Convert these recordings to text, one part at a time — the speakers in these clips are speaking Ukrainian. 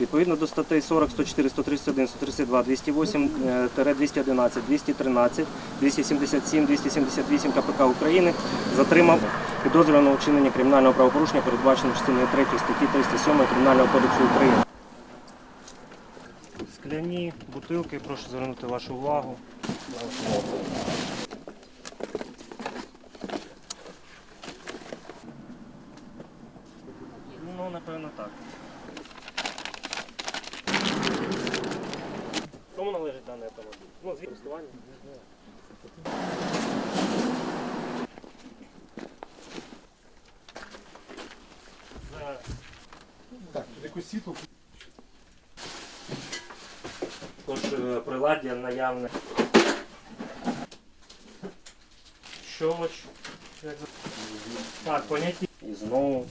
Відповідно до статей 40, 104, 131, 132, 208, е, тире 211, 213, 277, 278 КПК України затримав підозрюваного вчинення кримінального правопорушення, передбаченого частиною 3 статті 307 Кримінального кодексу України. Скляні бутилки, прошу звернути вашу увагу. Ну, напевно, так. Кому належить даний автомобіль? Ну, звідки користування? Так, якусь світло. Тож е, приладдя наявне. Щолоч. Так, поняті. І знову.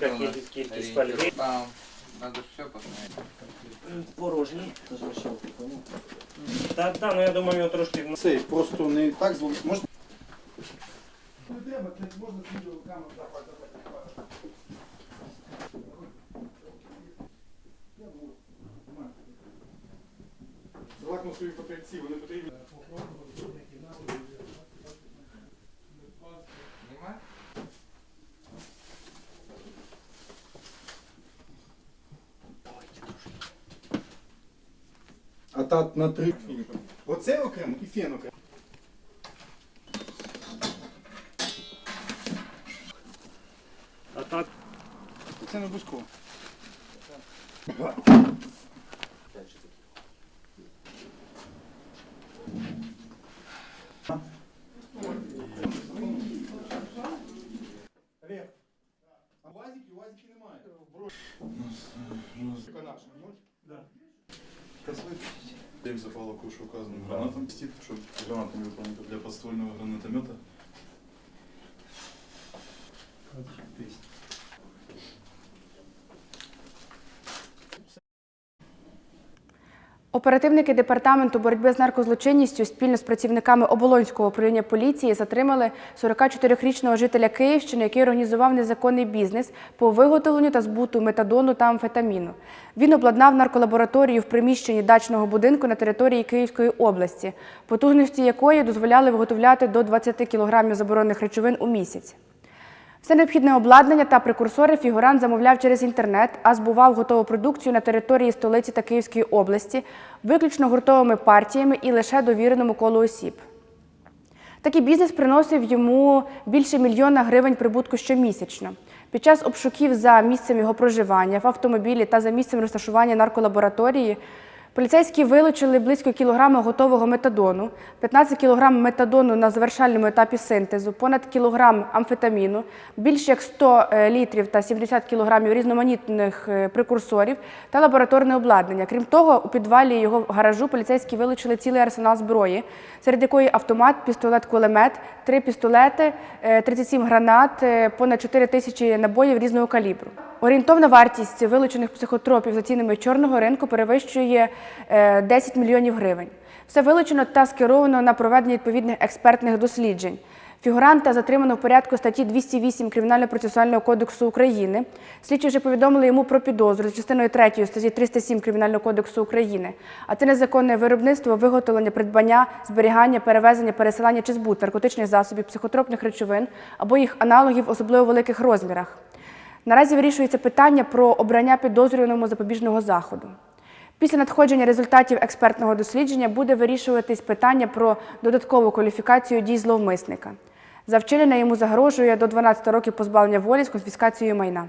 Велика кількість, кількість фольги. Там надо все посмотреть. Порожній. Так, так, ну я думаю, його трошки. Цей просто не так зловити. Можна? Не треба, можна відеокамеру запати. Лакмусові папірці, вони потрібні. А та на три. Оце окремо і фен окремо. А так, Це обов'язково. Олег, а УАЗики, УАЗики немає. Брош. Канаш, можеш? Да. Дым запала к ушу указанным гранатам пстит, чтобы гранатами выполнить для подствольного гранатомета. Оперативники департаменту боротьби з наркозлочинністю спільно з працівниками оболонського управління поліції затримали 44-річного жителя Київщини, який організував незаконний бізнес по виготовленню та збуту метадону та амфетаміну. Він обладнав нарколабораторію в приміщенні дачного будинку на території Київської області, потужності якої дозволяли виготовляти до 20 кг заборонених речовин у місяць. Все необхідне обладнання та прекурсори фігурант замовляв через інтернет, а збував готову продукцію на території столиці та Київської області, виключно гуртовими партіями і лише довіреному колу осіб. Такий бізнес приносив йому більше мільйона гривень прибутку щомісячно. Під час обшуків за місцем його проживання в автомобілі та за місцем розташування нарколабораторії поліцейські вилучили близько кілограма готового метадону, 15 кілограм метадону на завершальному етапі синтезу, понад кілограм амфетаміну, більше як 100 е, літрів та 70 кілограмів різноманітних е, прекурсорів та лабораторне обладнання. Крім того, у підвалі його гаражу поліцейські вилучили цілий арсенал зброї, серед якої автомат, пістолет-кулемет, три пістолети, е, 37 гранат, е, понад 4 тисячі набоїв різного калібру. Орієнтовна вартість вилучених психотропів за цінами чорного ринку перевищує 10 мільйонів гривень. Все вилучено та скеровано на проведення відповідних експертних досліджень. Фігуранта затримано в порядку статті 208 Кримінально-процесуального кодексу України. Слідчі вже повідомили йому про підозру за частиною 3 статті 307 Кримінального кодексу України. А це незаконне виробництво, виготовлення, придбання, зберігання, перевезення, пересилання чи збут наркотичних засобів, психотропних речовин або їх аналогів в особливо великих розмірах. Наразі вирішується питання про обрання підозрюваному запобіжного заходу. Після надходження результатів експертного дослідження буде вирішуватись питання про додаткову кваліфікацію дій зловмисника. За вчинення йому загрожує до 12 років позбавлення волі з конфіскацією майна.